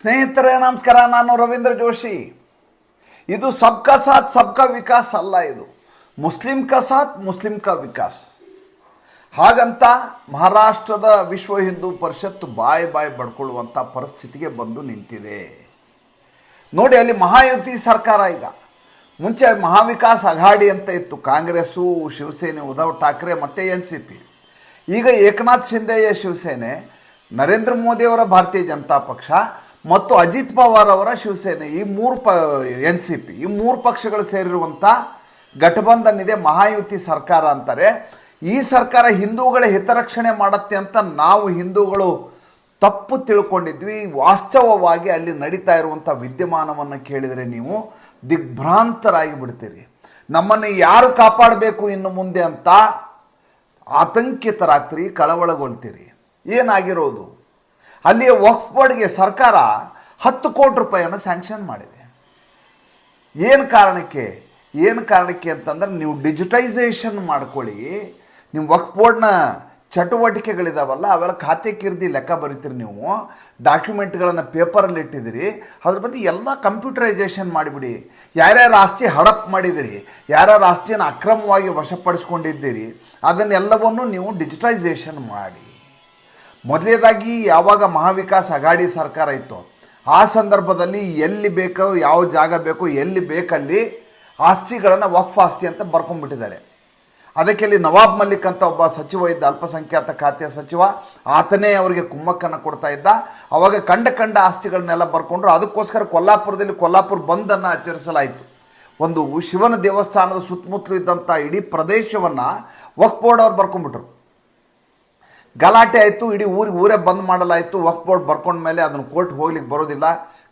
ಸ್ನೇಹಿತರೇ, ನಮಸ್ಕಾರ. ನಾನು ರವೀಂದ್ರ ಜೋಶಿ. ಇದು ಸಬ್ಕಾ ಸಾಥ್ ಸಬ್ಕಾ ವಿಕಾಸ್ ಅಲ್ಲ ಇದು. ಮುಸ್ಲಿಂ ಕಾ ಸಾಥ್, ಮುಸ್ಲಿಂ ಕಾ ವಿಕಾಸ್. ಹಾಗಂತ ಮಹಾರಾಷ್ಟ್ರದ ವಿಶ್ವ ಹಿಂದೂ ಪರಿಷತ್ ಬಾಯಿ ಬಾಯಿ ಬಡ್ಕೊಳ್ಳುವಂಥ ಪರಿಸ್ಥಿತಿಗೆ ಬಂದು ನಿಂತಿದೆ. ನೋಡಿ, ಅಲ್ಲಿ ಮಹಾಯುತಿ ಸರ್ಕಾರ ಈಗ. ಮುಂಚೆ ಮಹಾವಿಕಾಸ್ ಅಘಾಡಿ ಅಂತ ಇತ್ತು. ಕಾಂಗ್ರೆಸ್ಸು, ಶಿವಸೇನೆ, ಉದ್ಧವ್ ಠಾಕ್ರೆ, ಮತ್ತು ಎನ್ ಸಿ ಪಿ. ಈಗ ಏಕನಾಥ್ ಶಿಂದೆಯ ಶಿವಸೇನೆ. ನರೇಂದ್ರ ಮೋದಿಯವರ ಭಾರತೀಯ ಜನತಾ ಪಕ್ಷ. ಮತ್ತು ಅಜಿತ್ ಪವಾರ್ ಅವರ ಶಿವಸೇನೆ, ಈ ಮೂರು ಪ, ಎನ್ ಸಿ ಪಿ, ಈ ಮೂರು ಪಕ್ಷಗಳು ಸೇರಿರುವಂಥ ಘಟಬಂಧನ್ ಇದೆ ಮಹಾಯುತಿ ಸರ್ಕಾರ ಅಂತಾರೆ. ಈ ಸರ್ಕಾರ ಹಿಂದೂಗಳ ಹಿತರಕ್ಷಣೆ ಮಾಡತ್ತೆ ಅಂತ ನಾವು ಹಿಂದೂಗಳು ತಪ್ಪು ತಿಳ್ಕೊಂಡಿದ್ವಿ. ವಾಸ್ತವವಾಗಿ ಅಲ್ಲಿ ನಡೀತಾ ಇರುವಂಥ ವಿದ್ಯಮಾನವನ್ನು ಕೇಳಿದರೆ ನೀವು ದಿಗ್ಭ್ರಾಂತರಾಗಿ ಬಿಡ್ತೀರಿ. ನಮ್ಮನ್ನು ಯಾರು ಕಾಪಾಡಬೇಕು ಇನ್ನು ಮುಂದೆ ಅಂತ ಆತಂಕಿತರಾಗ್ತೀರಿ, ಕಳವಳಗೊಳ್ತೀರಿ. ಏನಾಗಿರೋದು? ಅಲ್ಲಿಯ ವಕ್ಫ್ ಬೋರ್ಡ್ಗೆ ಸರ್ಕಾರ ಹತ್ತು ಕೋಟಿ ರೂಪಾಯಿಯನ್ನು ಸ್ಯಾಂಕ್ಷನ್ ಮಾಡಿದೆ. ಏನು ಕಾರಣಕ್ಕೆ? ಏನು ಕಾರಣಕ್ಕೆ ಅಂತಂದ್ರೆ ನೀವು ಡಿಜಿಟೈಸೇಷನ್ ಮಾಡ್ಕೊಳ್ಳಿ. ನಿಮ್ಮ ವಕ್ಫ್ ಬೋರ್ಡ್ನ ಚಟುವಟಿಕೆಗಳಿದಾವಲ್ಲ, ಅವೆಲ್ಲ ಖಾತೆ ಕಿರ್ದಿ ಲೆಕ್ಕ ಬರಿತೀರಿ ನೀವು. ಡಾಕ್ಯುಮೆಂಟ್ಗಳನ್ನು ಪೇಪರಲ್ಲಿ ಇಟ್ಟಿದ್ದೀರಿ. ಅದ್ರ ಬಗ್ಗೆ ಎಲ್ಲ ಕಂಪ್ಯೂಟರೈಸೇಷನ್ ಮಾಡಿಬಿಡಿ. ಯಾರ್ಯಾರು ಆಸ್ತಿ ಹಡಪ್ ಮಾಡಿದಿರಿ ಯಾರ್ಯಾರ ಆಸ್ತಿಯನ್ನು ಅಕ್ರಮವಾಗಿ ವಶಪಡಿಸ್ಕೊಂಡಿದ್ದೀರಿ, ಅದನ್ನೆಲ್ಲವನ್ನು ನೀವು ಡಿಜಿಟೈಸೇಷನ್ ಮಾಡಿ. ಮೊದಲನೇದಾಗಿ ಯಾವಾಗ ಮಹಾವಿಕಾಸ್ ಅಗಾಡಿ ಸರ್ಕಾರ ಇತ್ತು, ಆ ಸಂದರ್ಭದಲ್ಲಿ ಎಲ್ಲಿ ಬೇಕೋ, ಯಾವ ಜಾಗ ಬೇಕೋ, ಎಲ್ಲಿ ಬೇಕಲ್ಲಿ ಆಸ್ತಿಗಳನ್ನು ವಕ್ಫ್ ಆಸ್ತಿ ಅಂತ ಬರ್ಕೊಂಡ್ಬಿಟ್ಟಿದ್ದಾರೆ. ಅದಕ್ಕೆ ಇಲ್ಲಿ ನವಾಬ್ ಮಲ್ಲಿಕ್ ಅಂತ ಒಬ್ಬ ಸಚಿವ ಇದ್ದ, ಅಲ್ಪಸಂಖ್ಯಾತ ಖಾತೆಯ ಸಚಿವ, ಆತನೇ ಅವರಿಗೆ ಕುಮ್ಮಕ್ಕನ್ನು ಕೊಡ್ತಾ ಇದ್ದ. ಅವಾಗ ಕಂಡ ಕಂಡ ಆಸ್ತಿಗಳನ್ನೆಲ್ಲ ಬರ್ಕೊಂಡ್ರು. ಅದಕ್ಕೋಸ್ಕರ ಕೊಲ್ಲಾಪುರದಲ್ಲಿ ಕೊಲ್ಲಾಪುರ ಬಂದನ್ನು ಆಚರಿಸಲಾಯಿತು. ಒಂದು ಶಿವನ ದೇವಸ್ಥಾನದ ಸುತ್ತಮುತ್ತಲು ಇದ್ದಂಥ ಇಡೀ ಪ್ರದೇಶವನ್ನು ವಕ್ಫ್ ಬೋರ್ಡ್ ಅವ್ರು ಬರ್ಕೊಂಡ್ಬಿಟ್ರು. ಗಲಾಟೆ ಆಯಿತು, ಇಡೀ ಊರಿಗೆ, ಊರೇ ಬಂದ್ ಮಾಡಲಾಯಿತು, ವಕ್ಫ್ ಬೋರ್ಡ್ ಬರ್ಕೊಂಡ ಮೇಲೆ ಅದನ್ನು ಕೋರ್ಟ್ ಹೋಗ್ಲಿಕ್ಕೆ ಬರೋದಿಲ್ಲ.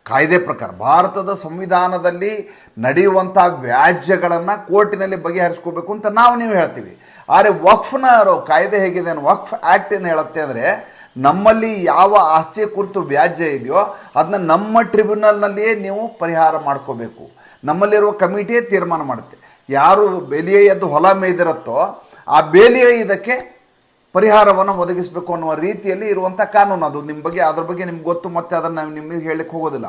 ಕಾಯ್ದೆ ಪ್ರಕಾರ ಭಾರತದ ಸಂವಿಧಾನದಲ್ಲಿ ನಡೆಯುವಂಥ ವ್ಯಾಜ್ಯಗಳನ್ನು ಕೋರ್ಟಿನಲ್ಲಿ ಬಗೆಹರಿಸ್ಕೋಬೇಕು ಅಂತ ನಾವು ನೀವು ಹೇಳ್ತೀವಿ. ಆದರೆ ವಕ್ಫ್ನ ಕಾಯ್ದೆ ಹೇಗಿದೆ ವಕ್ಫ್ ಆ್ಯಕ್ಟ್ ಏನು ಹೇಳುತ್ತೆ ಅಂದರೆ ನಮ್ಮಲ್ಲಿ ಯಾವ ಆಸ್ತಿಯ ಕುರಿತು ವ್ಯಾಜ್ಯ ಇದೆಯೋ ಅದನ್ನ ನಮ್ಮ ಟ್ರಿಬ್ಯುನಲ್ನಲ್ಲಿಯೇ ನೀವು ಪರಿಹಾರ ಮಾಡ್ಕೋಬೇಕು. ನಮ್ಮಲ್ಲಿರುವ ಕಮಿಟಿಯೇ ತೀರ್ಮಾನ ಮಾಡುತ್ತೆ. ಯಾರು ಬೇಲಿಯೇ ಎದ್ದು ಹೊಲ ಮೇಯ್ದಿರತ್ತೋ ಆ ಬೇಲಿಯ ಇದಕ್ಕೆ ಪರಿಹಾರವನ್ನು ಒದಗಿಸಬೇಕು ಅನ್ನುವ ರೀತಿಯಲ್ಲಿ ಇರುವಂಥ ಕಾನೂನು. ಅದು ನಿಮ್ಮ ಬಗ್ಗೆ, ಅದ್ರ ಬಗ್ಗೆ ನಿಮ್ಗೆ ಗೊತ್ತು, ಮತ್ತೆ ಅದನ್ನು ನಾವು ನಿಮಗೆ ಹೇಳಲಿಕ್ಕೆ ಹೋಗೋದಿಲ್ಲ.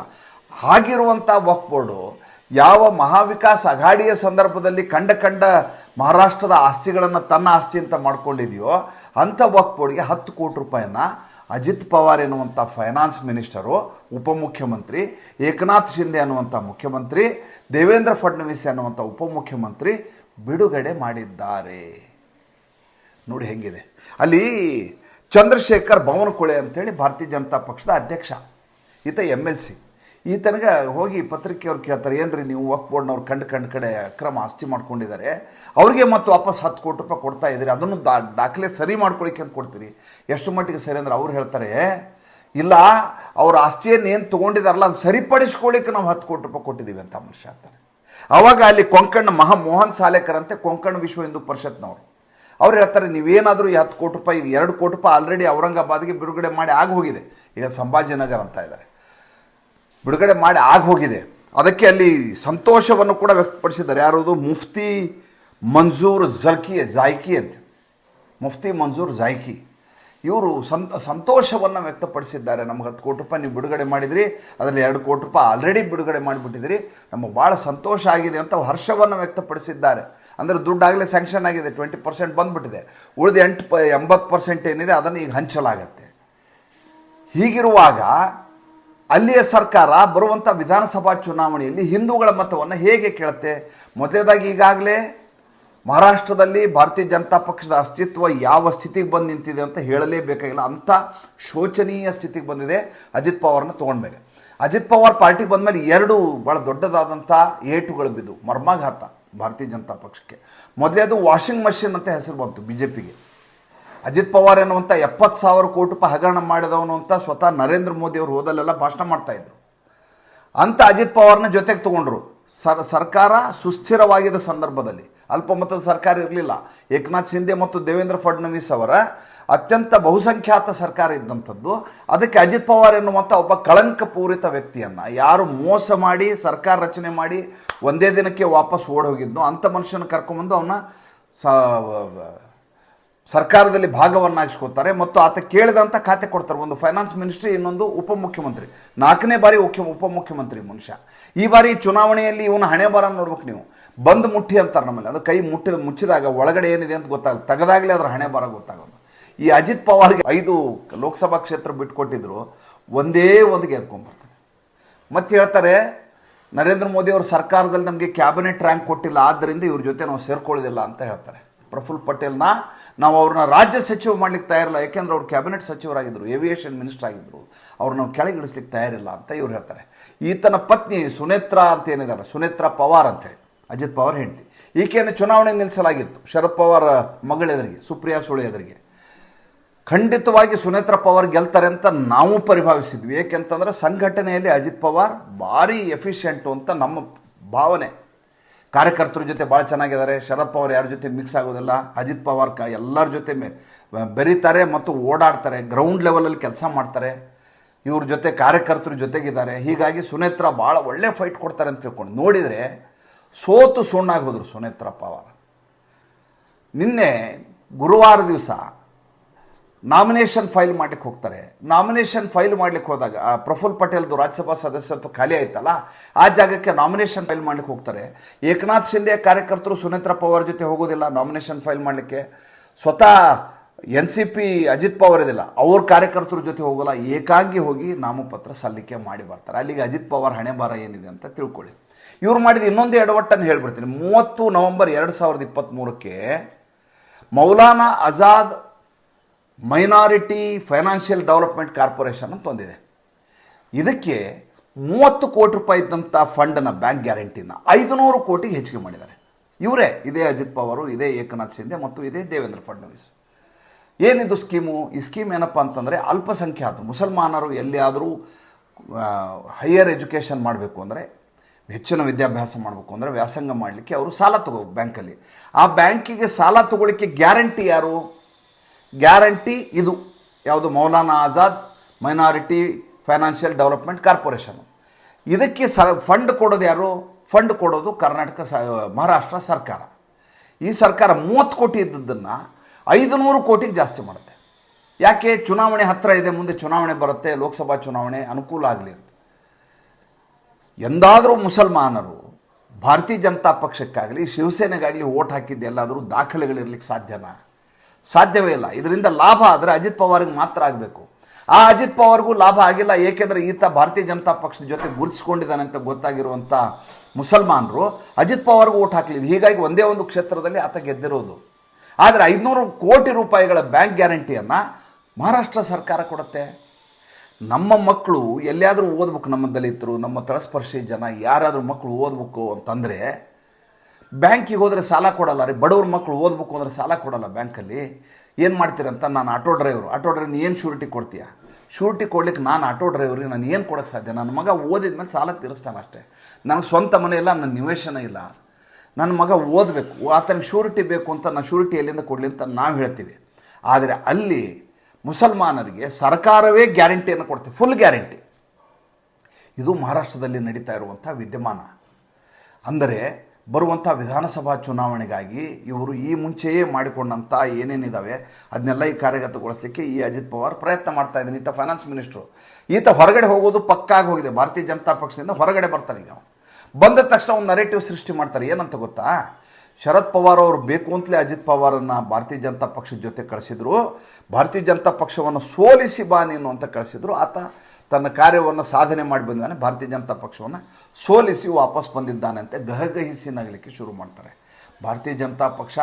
ಹಾಗಿರುವಂಥ ವಕ್ಫ್ ಬೋರ್ಡು ಯಾವ ಮಹಾವಿಕಾಸ್ ಅಘಾಡಿಯ ಸಂದರ್ಭದಲ್ಲಿ ಕಂಡ ಕಂಡ ಮಹಾರಾಷ್ಟ್ರದ ಆಸ್ತಿಗಳನ್ನು ತನ್ನ ಆಸ್ತಿ ಅಂತ ಮಾಡ್ಕೊಂಡಿದೆಯೋ ಅಂಥ ವಕ್ ಬೋರ್ಡ್ಗೆ ಹತ್ತು ಕೋಟಿ ರೂಪಾಯಿನ ಅಜಿತ್ ಪವಾರ್ ಎನ್ನುವಂಥ ಫೈನಾನ್ಸ್ ಮಿನಿಸ್ಟರು, ಉಪಮುಖ್ಯಮಂತ್ರಿ, ಏಕನಾಥ್ ಶಿಂದೆ ಅನ್ನುವಂಥ ಮುಖ್ಯಮಂತ್ರಿ, ದೇವೇಂದ್ರ ಫಡ್ನವೀಸ್ ಅನ್ನುವಂಥ ಉಪಮುಖ್ಯಮಂತ್ರಿ ಬಿಡುಗಡೆ ಮಾಡಿದ್ದಾರೆ. ನೋಡಿ ಹೆಂಗಿದೆ. ಅಲ್ಲಿ ಚಂದ್ರಶೇಖರ್ ಭವನಕೊಳೆ ಅಂತೇಳಿ ಭಾರತೀಯ ಜನತಾ ಪಕ್ಷದ ಅಧ್ಯಕ್ಷ, ಈತ ಎಂ ಎಲ್ ಸಿ ಈತನಿಗೆ ಹೋಗಿ ಪತ್ರಿಕೆಯವ್ರು ಕೇಳ್ತಾರೆ, ಏನ್ರಿ ನೀವು ವಕ್ ಬೋರ್ಡ್ನವ್ರು ಕಂಡು ಕಂಡು ಕಡೆ ಅಕ್ರಮ ಆಸ್ತಿ ಮಾಡ್ಕೊಂಡಿದ್ದಾರೆ, ಅವ್ರಿಗೆ ಮತ್ತು ವಾಪಸ್ ಹತ್ತು ಕೋಟಿ ರೂಪಾಯಿ ಕೊಡ್ತಾ ಇದ್ದೀರಿ, ಅದನ್ನು ದಾ, ದಾಖಲೆ ಸರಿ ಮಾಡ್ಕೊಳಿಕ್ಕೆ ಅಂತ ಕೊಡ್ತೀರಿ. ಎಷ್ಟು ಮಟ್ಟಿಗೆ ಸರಿ ಅಂದ್ರೆ ಅವ್ರು ಹೇಳ್ತಾರೆ, ಇಲ್ಲ, ಅವ್ರ ಆಸ್ತಿಯನ್ನು ಏನು ತೊಗೊಂಡಿದಾರಲ್ಲ, ಅದು ಸರಿಪಡಿಸ್ಕೊಳ್ಳಿಕ್ಕೆ ನಾವು ಹತ್ತು ಕೋಟಿ ರೂಪಾಯಿ ಕೊಟ್ಟಿದ್ದೀವಿ ಅಂತ ಮನುಷ್ಯ ಅಂತಾರೆ ಅವಾಗ ಅಲ್ಲಿ ಕೊಂಕಣ ಮಹಾ ಮೋಹನ್ ಸಾಲೇಕರ್ ಅಂತೆ, ಕೊಂಕಣ ವಿಶ್ವ ಹಿಂದೂ ಪರಿಷತ್ನವರು. ಅವ್ರು ಹೇಳ್ತಾರೆ, ನೀವೇನಾದರೂ ಈ ಹತ್ತು ಕೋಟಿ ರೂಪಾಯಿ ಎರಡು ಕೋಟಿ ರೂಪಾಯಿ ಆಲ್ರೆಡಿ ಔರಂಗಾಬಾದ್ಗೆ ಬಿಡುಗಡೆ ಮಾಡಿ ಆಗಿ ಹೋಗಿದೆ. ಈಗ ಸಂಭಾಜಿನಗರ್ ಅಂತ ಇದ್ದಾರೆ ಬಿಡುಗಡೆ ಮಾಡಿ ಆಗಿ ಹೋಗಿದೆ. ಅದಕ್ಕೆ ಅಲ್ಲಿ ಸಂತೋಷವನ್ನು ಕೂಡ ವ್ಯಕ್ತಪಡಿಸಿದ್ದಾರೆ. ಯಾರದು? ಮುಫ್ತಿ ಮಂಜೂರ್ ಜರ್ಕಿ ಜಾಯ್ಕಿ ಅಂತ. ಮುಫ್ತಿ ಮಂಜೂರ್ ಜಾಯ್ಕಿ. ಇವರು ಸಂತ ಸಂತೋಷವನ್ನು ವ್ಯಕ್ತಪಡಿಸಿದ್ದಾರೆ. ನಮ್ಗೆ ಹತ್ತು ಕೋಟಿ ರೂಪಾಯಿ ನೀವು ಬಿಡುಗಡೆ ಮಾಡಿದ್ರಿ, ಅದರಲ್ಲಿ ಎರಡು ಕೋಟಿ ರೂಪಾಯಿ ಆಲ್ರೆಡಿ ಬಿಡುಗಡೆ ಮಾಡಿಬಿಟ್ಟಿದ್ರಿ. ನಮಗೆ ಭಾಳ ಸಂತೋಷ ಆಗಿದೆ ಅಂತ ಹರ್ಷವನ್ನು ವ್ಯಕ್ತಪಡಿಸಿದ್ದಾರೆ. ಅಂದರೆ ದುಡ್ಡಾಗಲೇ ಸ್ಯಾಂಕ್ಷನ್ ಆಗಿದೆ ಟ್ವೆಂಟಿ ಪರ್ಸೆಂಟ್ ಬಂದುಬಿಟ್ಟಿದೆ. ಉಳಿದ ಎಂಟು ಪ, ಎಂಬತ್ತು ಪರ್ಸೆಂಟ್ ಏನಿದೆ, ಅದನ್ನು ಈಗ ಹಂಚಲಾಗತ್ತೆ. ಹೀಗಿರುವಾಗ ಅಲ್ಲಿಯ ಸರ್ಕಾರ ಬರುವಂಥ ವಿಧಾನಸಭಾ ಚುನಾವಣೆಯಲ್ಲಿ ಹಿಂದೂಗಳ ಮತವನ್ನು ಹೇಗೆ ಕೇಳುತ್ತೆ? ಮೊದಲೇದಾಗಿ ಈಗಾಗಲೇ ಮಹಾರಾಷ್ಟ್ರದಲ್ಲಿ ಭಾರತೀಯ ಜನತಾ ಪಕ್ಷದ ಅಸ್ತಿತ್ವ ಯಾವ ಸ್ಥಿತಿಗೆ ಬಂದು ನಿಂತಿದೆ ಅಂತ ಹೇಳಲೇಬೇಕಾಗಿಲ್ಲ. ಅಂಥ ಶೋಚನೀಯ ಸ್ಥಿತಿಗೆ ಬಂದಿದೆ ಅಜಿತ್ ಪವಾರ್ನ ತೊಗೊಂಡ್ಮೇಲೆ. ಅಜಿತ್ ಪವಾರ್ ಪಾರ್ಟಿಗೆ ಬಂದಮೇಲೆ ಎರಡು ಭಾಳ ದೊಡ್ಡದಾದಂಥ ಏಟುಗಳು ಬಿದ್ದು ಮರ್ಮಾಘಾತ. ಭಾರತೀಯ ಜನತಾ ಪಕ್ಷಕ್ಕೆ. ಮೊದಲೇ ಅದು ವಾಷಿಂಗ್ ಮಷಿನ್ ಅಂತ ಹೆಸರು ಬಂತು ಬಿ ಜೆ ಪಿಗೆ ಅಜಿತ್ ಪವಾರ್ ಎನ್ನುವಂಥ ಎಪ್ಪತ್ತು ಸಾವಿರ ಕೋಟಿ ರೂಪಾಯಿ ಹಗರಣ ಮಾಡಿದವನು ಅಂತ ಸ್ವತಃ ನರೇಂದ್ರ ಮೋದಿ ಅವರು ಹೋದಲ್ಲೆಲ್ಲ ಭಾಷಣ ಮಾಡ್ತಾಯಿದ್ರು ಅಂತ ಅಜಿತ್ ಪವಾರ್ನ ಜೊತೆಗೆ ತಗೊಂಡ್ರು. ಸರ್, ಸರ್ಕಾರ ಸುಸ್ಥಿರವಾಗಿದ್ದ ಸಂದರ್ಭದಲ್ಲಿ, ಅಲ್ಪಮತದ ಸರ್ಕಾರ ಇರಲಿಲ್ಲ. ಏಕನಾಥ್ ಶಿಂದೆ ಮತ್ತು ದೇವೇಂದ್ರ ಫಡ್ನವೀಸ್ ಅವರ ಅತ್ಯಂತ ಬಹುಸಂಖ್ಯಾತ ಸರ್ಕಾರ ಇದ್ದಂಥದ್ದು, ಅದಕ್ಕೆ ಅಜಿತ್ ಪವಾರ್ ಎನ್ನುವಂಥ ಒಬ್ಬ ಕಳಂಕಪೂರಿತ ವ್ಯಕ್ತಿಯನ್ನು ಯಾರು ಮೋಸ ಮಾಡಿ, ಸರ್ಕಾರ ರಚನೆ ಮಾಡಿ ಒಂದೇ ದಿನಕ್ಕೆ ವಾಪಸ್ ಓಡೋಗಿದ್ನೋ, ಅಂಥ ಮನುಷ್ಯನ ಕರ್ಕೊಂಬಂದು ಅವನ್ನ ಸರ್ಕಾರದಲ್ಲಿ ಭಾಗವನ್ನಾಗಿಸ್ಕೋತಾರೆ ಮತ್ತು ಆತ ಕೇಳಿದಂಥ ಖಾತೆ ಕೊಡ್ತಾರೆ. ಒಂದು ಫೈನಾನ್ಸ್ ಮಿನಿಸ್ಟ್ರಿ ಇನ್ನೊಂದು ಉಪಮುಖ್ಯಮಂತ್ರಿ. ನಾಲ್ಕನೇ ಬಾರಿ ಉಖ್ಯ ಉಪಮುಖ್ಯಮಂತ್ರಿ ಮನುಷ್ಯ. ಈ ಬಾರಿ ಚುನಾವಣೆಯಲ್ಲಿ ಇವನ ಹಣೆ ಬರ ನೋಡ್ಬೇಕು ನೀವು. ಬಂದು ಮುಟ್ಟಿ ಅಂತಾರೆ ನಮ್ಮಲ್ಲಿ. ಅದು ಕೈ ಮುಟ್ಟಿದ ಮುಚ್ಚಿದಾಗ ಒಳಗಡೆ ಏನಿದೆ ಅಂತ ಗೊತ್ತಾಗುತ್ತೆ. ತೆಗೆದಾಗಲೇ ಅದರ ಹಣೆ ಬರ ಗೊತ್ತಾಗೋದು. ಈ ಅಜಿತ್ ಪವಾರ್ಗೆ ಐದು ಲೋಕಸಭಾ ಕ್ಷೇತ್ರ ಬಿಟ್ಕೊಟ್ಟಿದ್ರು. ಒಂದೇ ಒಂದು ಗೆದ್ಕೊಂಡ್ಬರ್ತಾರೆ. ಮತ್ತೆ ಹೇಳ್ತಾರೆ, ನರೇಂದ್ರ ಮೋದಿ ಅವ್ರ ಸರ್ಕಾರದಲ್ಲಿ ನಮಗೆ ಕ್ಯಾಬಿನೆಟ್ ರ್ಯಾಂಕ್ ಕೊಟ್ಟಿಲ್ಲ. ಆದ್ದರಿಂದ ಇವ್ರ ಜೊತೆ ನಾವು ಸೇರ್ಕೊಳ್ಳೋದಿಲ್ಲ ಅಂತ ಹೇಳ್ತಾರೆ. ಪ್ರಫುಲ್ ಪಟೇಲ್ನ ನಾವು ಅವ್ರನ್ನ ರಾಜ್ಯ ಸಚಿವ ಮಾಡ್ಲಿಕ್ಕೆ ತಯಾರಿಲ್ಲ. ಯಾಕೆಂದ್ರೆ ಅವ್ರು ಕ್ಯಾಬಿನೆಟ್ ಸಚಿವರಾಗಿದ್ದರು ಏವಿಯೇಷನ್ ಮಿನಿಸ್ಟರ್ ಆಗಿದ್ದರು ಅವ್ರು ನಾವು ಕೆಳಗಿಳಿಸ್ಲಿಕ್ಕೆ ತಯಾರಿಲ್ಲ ಅಂತ ಇವ್ರು ಹೇಳ್ತಾರೆ. ಈತನ ಪತ್ನಿ ಸುನೇತ್ರ ಅಂತ ಏನಿದ್ದಾರೆ ಸುನೇತ್ರ ಪವಾರ್ ಅಂತೇಳಿ ಅಜಿತ್ ಪವಾರ್ ಹೆಂಡತಿ. ಈಕೆಯನ್ನು ಚುನಾವಣೆ ನಿಲ್ಲಿಸಲಾಗಿತ್ತು. ಶರದ್ ಪವಾರ್ ಮಗಳೆದರಿಗೆ ಸುಪ್ರಿಯಾ ಸುಳೆ ಎದುರಿಗೆ. ಖಂಡಿತವಾಗಿ ಸುನೇತ್ರ ಪವಾರ್ ಗೆಲ್ತಾರೆ ಅಂತ ನಾವು ಪರಿಭಾವಿಸಿದ್ವಿ. ಏಕೆಂತಂದ್ರೆ ಸಂಘಟನೆಯಲ್ಲಿ ಅಜಿತ್ ಪವಾರ್ ಭಾರಿ ಎಫಿಷಿಯೆಂಟು ಅಂತ ನಮ್ಮ ಭಾವನೆ. ಕಾರ್ಯಕರ್ತರ ಜೊತೆ ಭಾಳ ಚೆನ್ನಾಗಿದ್ದಾರೆ. ಶರದ್ ಪವಾರ್ ಯಾರ ಜೊತೆ ಮಿಕ್ಸ್ ಆಗೋದಿಲ್ಲ. ಅಜಿತ್ ಪವಾರ್ ಕ ಎಲ್ಲರ ಜೊತೆ ಬೆರಿತಾರೆ ಮತ್ತು ಓಡಾಡ್ತಾರೆ. ಗ್ರೌಂಡ್ ಲೆವೆಲಲ್ಲಿ ಕೆಲಸ ಮಾಡ್ತಾರೆ. ಇವ್ರ ಜೊತೆ ಕಾರ್ಯಕರ್ತರ ಜೊತೆಗಿದ್ದಾರೆ. ಹೀಗಾಗಿ ಸುನೇತ್ರ ಭಾಳ ಒಳ್ಳೆ ಫೈಟ್ ಕೊಡ್ತಾರೆ ಅಂತ ತಿಳ್ಕೊಂಡು ನೋಡಿದರೆ ಸೋತು ಸುಣ್ಣಾಗಿ ಹೋದರು ಸುನೇತ್ರ ಪವಾರ್. ನಿನ್ನೆ ಗುರುವಾರ ದಿವಸ ನಾಮಿನೇಷನ್ ಫೈಲ್ ಮಾಡ್ಲಿಕ್ಕೆ ಹೋಗ್ತಾರೆ. ನಾಮಿನೇಷನ್ ಫೈಲ್ ಮಾಡ್ಲಿಕ್ಕೆ ಹೋದಾಗ ಪ್ರಫುಲ್ ಪಟೇಲ್ದು ರಾಜ್ಯಸಭಾ ಸದಸ್ಯತ್ವ ಖಾಲಿ ಆಯ್ತಲ್ಲ, ಆ ಜಾಗಕ್ಕೆ ನಾಮಿನೇಷನ್ ಫೈಲ್ ಮಾಡ್ಲಿಕ್ಕೆ ಹೋಗ್ತಾರೆ. ಏಕನಾಥ್ ಶಿಂದೆ ಕಾರ್ಯಕರ್ತರು ಸುನೇತ್ರ ಪವಾರ್ ಜೊತೆ ಹೋಗೋದಿಲ್ಲ ನಾಮಿನೇಷನ್ ಫೈಲ್ ಮಾಡಲಿಕ್ಕೆ. ಸ್ವತಃ N C P Ajit Pawar ಇದಿಲ್ಲ ಅವ್ರ ಕಾರ್ಯಕರ್ತರ ಜೊತೆ ಹೋಗಲ್ಲ, ಏಕಾಂಗಿ ಹೋಗಿ ನಾಮಪತ್ರ ಸಲ್ಲಿಕೆ ಮಾಡಿ ಬರ್ತಾರೆ. ಅಲ್ಲಿಗೆ ಅಜಿತ್ ಪವಾರ್ ಹಣೆ ಬಾರ ಏನಿದೆ ಅಂತ ತಿಳ್ಕೊಳ್ಳಿ. ಇವ್ರು ಮಾಡಿದ ಇನ್ನೊಂದು ಎಡವಟ್ಟನ್ನು ಹೇಳ್ಬಿಡ್ತೀನಿ. ಮೂವತ್ತು ನವೆಂಬರ್ ಎರಡು ಸಾವಿರದ ಇಪ್ಪತ್ತ್ಮೂರಕ್ಕೆ Maulana Azad minority financial development corporation ಅಂತ ಒಂದಿದೆ. ಇದಕ್ಕೆ ಮೂವತ್ತು ಕೋಟಿ ರೂಪಾಯಿ ಇದ್ದಂಥ ಫಂಡನ್ನು ಬ್ಯಾಂಕ್ ಗ್ಯಾರಂಟಿನ ಐದುನೂರು ಕೋಟಿಗೆ ಹೆಚ್ಚಿಗೆ ಮಾಡಿದ್ದಾರೆ. ಇವರೇ, ಇದೇ ಅಜಿತ್ ಪವಾರು, ಇದೇ ಏಕನಾಥ್ ಶಿಂದೆ ಮತ್ತು ಇದೇ ದೇವೇಂದ್ರ ಫಡ್ನವೀಸ್. ಏನಿದು ಸ್ಕೀಮು? ಈ ಸ್ಕೀಮ್ ಏನಪ್ಪ ಅಂತಂದರೆ ಅಲ್ಪಸಂಖ್ಯಾತ, ಮುಸಲ್ಮಾನರು ಎಲ್ಲಿಯಾದರೂ ಹೈಯರ್ ಎಜುಕೇಷನ್ ಮಾಡಬೇಕು ಅಂದರೆ, ಹೆಚ್ಚಿನ ವಿದ್ಯಾಭ್ಯಾಸ ಮಾಡಬೇಕು ಅಂದರೆ ವ್ಯಾಸಂಗ ಮಾಡಲಿಕ್ಕೆ ಅವರು ಸಾಲ ತಗೋಬೇಕು ಬ್ಯಾಂಕಲ್ಲಿ ಆ ಬ್ಯಾಂಕಿಗೆ ಸಾಲ ತಗೊಳ್ಳಿಕ್ಕೆ ಗ್ಯಾರಂಟಿ ಯಾರು? ಗ್ಯಾರಂಟಿ ಇದು. ಯಾವುದು? Maulana Azad minority financial development corporation. ಇದಕ್ಕೆ ಸ, ಫಂಡ್ ಕೊಡೋದು ಯಾರು? ಫಂಡ್ ಕೊಡೋದು ಕರ್ನಾಟಕ ಸ, ಮಹಾರಾಷ್ಟ್ರ ಸರ್ಕಾರ. ಈ ಸರ್ಕಾರ ಮೂವತ್ತು ಕೋಟಿ ಇದ್ದದ್ದನ್ನು ಐದುನೂರು ಕೋಟಿಗೆ ಜಾಸ್ತಿ ಮಾಡುತ್ತೆ. ಯಾಕೆ? ಚುನಾವಣೆ ಹತ್ತಿರ ಇದೆ, ಮುಂದೆ ಚುನಾವಣೆ ಬರುತ್ತೆ, ಲೋಕಸಭಾ ಚುನಾವಣೆ ಅನುಕೂಲ ಆಗಲಿ ಅಂತ. ಎಂದಾದರೂ ಮುಸಲ್ಮಾನರು ಭಾರತೀಯ ಜನತಾ ಪಕ್ಷಕ್ಕಾಗಲಿ, ಶಿವಸೇನೆಗಾಗಲಿ ಓಟ್ ಹಾಕಿದ್ದು ಎಲ್ಲಾದರೂ ದಾಖಲೆಗಳಿರ್ಲಿಕ್ಕೆ ಸಾಧ್ಯನಾ? ಸಾಧ್ಯವೇ ಇಲ್ಲ. ಇದರಿಂದ ಲಾಭ ಆದರೆ ಅಜಿತ್ ಪವಾರ್ಗೆ ಮಾತ್ರ ಆಗಬೇಕು. ಆ ಅಜಿತ್ ಪವಾರ್ಗೂ ಲಾಭ ಆಗಿಲ್ಲ, ಏಕೆಂದರೆ ಈತ ಭಾರತೀಯ ಜನತಾ ಪಕ್ಷದ ಜೊತೆ ಗುರುತಿಸ್ಕೊಂಡಿದ್ದಾನೆ ಅಂತ ಗೊತ್ತಾಗಿರುವಂಥ ಮುಸಲ್ಮಾನರು ಅಜಿತ್ ಪವಾರ್ಗೂ ಓಟ್ ಹಾಕಲಿಲ್ಲ. ಹೀಗಾಗಿ ಒಂದೇ ಒಂದು ಕ್ಷೇತ್ರದಲ್ಲಿ ಆತ ಗೆದ್ದಿರೋದು. ಆದರೆ ಐದುನೂರು ಕೋಟಿ ರೂಪಾಯಿಗಳ ಬ್ಯಾಂಕ್ ಗ್ಯಾರಂಟಿಯನ್ನು ಮಹಾರಾಷ್ಟ್ರ ಸರ್ಕಾರ ಕೊಡುತ್ತೆ. ನಮ್ಮ ಮಕ್ಕಳು ಎಲ್ಲಿಯಾದರೂ ಓದ್ಬೇಕು ನಮ್ಮ ದಲಿತರು, ನಮ್ಮ ತಳಸ್ಪರ್ಶಿ ಜನ ಯಾರಾದರೂ ಮಕ್ಕಳು ಓದ್ಬೇಕು ಅಂತಂದರೆ ಬ್ಯಾಂಕಿಗೆ ಹೋದರೆ ಸಾಲ ಕೊಡಲ್ಲ ರೀ, ಬಡವ್ರ ಮಕ್ಕಳು ಓದ್ಬೇಕು ಅಂದರೆ ಸಾಲ ಕೊಡಲ್ಲ ಬ್ಯಾಂಕಲ್ಲಿ. ಏನು ಮಾಡ್ತೀರಂತ ನಾನು ಆಟೋ ಡ್ರೈವರು. ಆಟೋ ಡ್ರೈವರ್ ಏನು ಶೂರಿಟಿ ಕೊಡ್ತೀಯ? ಶೂರಿಟಿ ಕೊಡ್ಲಿಕ್ಕೆ ನಾನು ಆಟೋ ಡ್ರೈವರಿಗೆ ನಾನು ಏನು ಕೊಡೋಕ್ಕೆ ಸಾಧ್ಯ? ನನ್ನ ಮಗ ಓದಿದ ಮೇಲೆ ಸಾಲ ತೀರಿಸ್ತಾನೆ ಅಷ್ಟೇ. ನನಗೆ ಸ್ವಂತ ಮನೆ ಇಲ್ಲ, ನನ್ನ ನಿವೇಶನ ಇಲ್ಲ. ನನ್ನ ಮಗ ಓದಬೇಕು, ಆತನಿಗೆ ಶೂರಿಟಿ ಬೇಕು ಅಂತ ನಾನು ಶೂರಿಟಿ ಎಲ್ಲಿಂದ ಕೊಡಲಿ ಅಂತ ನಾವು ಹೇಳ್ತೀವಿ. ಆದರೆ ಅಲ್ಲಿ ಮುಸಲ್ಮಾನರಿಗೆ ಸರ್ಕಾರವೇ ಗ್ಯಾರಂಟಿಯನ್ನು ಕೊಡ್ತೀವಿ ಫುಲ್ ಗ್ಯಾರಂಟಿ ಇದು ಮಹಾರಾಷ್ಟ್ರದಲ್ಲಿ ನಡೀತಾ ಇರುವಂಥ ವಿದ್ಯಮಾನ. ಅಂದರೆ ಬರುವಂಥ ವಿಧಾನಸಭಾ ಚುನಾವಣೆಗಾಗಿ ಇವರು ಈ ಮುಂಚೆಯೇ ಮಾಡಿಕೊಂಡಂಥ ಏನೇನಿದ್ದಾವೆ ಅದನ್ನೆಲ್ಲ ಈ ಕಾರ್ಯಗತಗೊಳಿಸಲಿಕ್ಕೆ ಈ ಅಜಿತ್ ಪವಾರ್ ಪ್ರಯತ್ನ ಮಾಡ್ತಾ ಇದ್ದಾನೆ. ಈತ ಫೈನಾನ್ಸ್ ಮಿನಿಸ್ಟ್ರು ಈತ ಹೊರಗಡೆ ಹೋಗೋದು ಪಕ್ಕಾಗಿ ಹೋಗಿದೆ ಭಾರತೀಯ ಜನತಾ ಪಕ್ಷದಿಂದ ಹೊರಗಡೆ ಬರ್ತಾನೆ ಈಗ ಬಂದ ತಕ್ಷಣ ಒಂದು ನರೇಟಿವ್ ಸೃಷ್ಟಿ ಮಾಡ್ತಾರೆ. ಏನಂತ ಗೊತ್ತಾ? ಶರದ್ ಪವಾರ್ ಅವರು ಬೇಕು ಅಂತಲೇ ಅಜಿತ್ ಪವಾರನ್ನು ಭಾರತೀಯ ಜನತಾ ಪಕ್ಷದ ಜೊತೆ ಕಳಿಸಿದ್ರು. ಭಾರತೀಯ ಜನತಾ ಪಕ್ಷವನ್ನು ಸೋಲಿಸಿ ಬಾ ನೀನು ಅಂತ ಕಳಿಸಿದ್ರು. ಆತ ತನ್ನ ಕಾರ್ಯವನ್ನು ಸಾಧನೆ ಮಾಡಿ ಬಂದಿದ್ದಾನೆ. ಭಾರತೀಯ ಜನತಾ ಪಕ್ಷವನ್ನು ಸೋಲಿಸಿ ವಾಪಸ್ ಬಂದಿದ್ದಾನೆ ಅಂತ ಗಹಗಹಿಸಿ ನಗಲಿಕ್ಕೆ ಶುರು ಮಾಡ್ತಾರೆ. ಭಾರತೀಯ ಜನತಾ ಪಕ್ಷ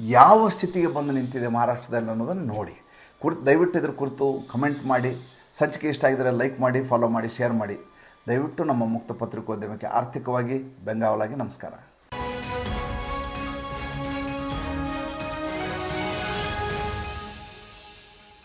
ಯಾವ ಸ್ಥಿತಿಗೆ ಬಂದು ನಿಂತಿದೆ ಮಹಾರಾಷ್ಟ್ರದಲ್ಲಿ ಅನ್ನೋದನ್ನು ನೋಡಿ. ಕುರಿತು ದಯವಿಟ್ಟು ಇದ್ರ ಕುರಿತು ಕಮೆಂಟ್ ಮಾಡಿ. ಸಂಚಿಕೆ ಇಷ್ಟ ಆಗಿದ್ರೆ ಲೈಕ್ ಮಾಡಿ, ಫಾಲೋ ಮಾಡಿ, ಶೇರ್ ಮಾಡಿ. ದಯವಿಟ್ಟು ನಮ್ಮ ಮುಕ್ತ ಪತ್ರಿಕೋದ್ಯಮಕ್ಕೆ ಆರ್ಥಿಕವಾಗಿ ಬೆಂಗಾವಲಾಗಿ ನಮಸ್ಕಾರ.